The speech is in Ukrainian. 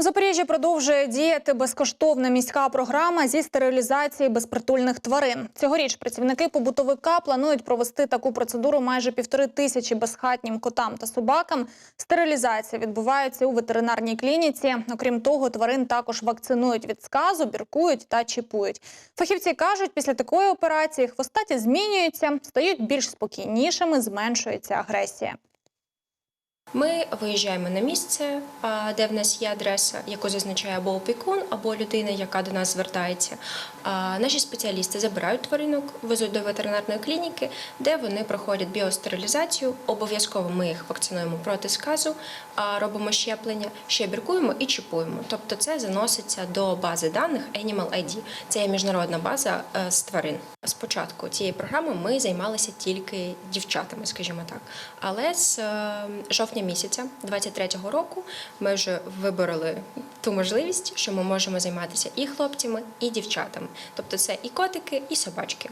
У Запоріжжі продовжує діяти безкоштовна міська програма зі стерилізації безпритульних тварин. Цьогоріч працівники побутовика планують провести таку процедуру майже півтори тисячі безхатнім котам та собакам. Стерилізація відбувається у ветеринарній клініці. Окрім того, тварин також вакцинують від сказу, біркують та чіпують. Фахівці кажуть, після такої операції хвостаті змінюються, стають більш спокійнішими, зменшується агресія. Ми виїжджаємо на місце, де в нас є адреса, яку зазначає або опікун, або людина, яка до нас звертається. Наші спеціалісти забирають тваринок, везуть до ветеринарної клініки, де вони проходять біостерилізацію. Обов'язково ми їх вакцинуємо проти сказу, робимо щеплення, ще біркуємо і чіпуємо. Тобто це заноситься до бази даних Animal ID. Це є міжнародна база е, з тварин. Спочатку цієї програми ми займалися тільки дівчатами, скажімо так. Але з е, жовтня місяця 23-го року ми вже вибороли ту можливість, що ми можемо займатися і хлопцями, і дівчатами. Тобто це і котики, і собачки.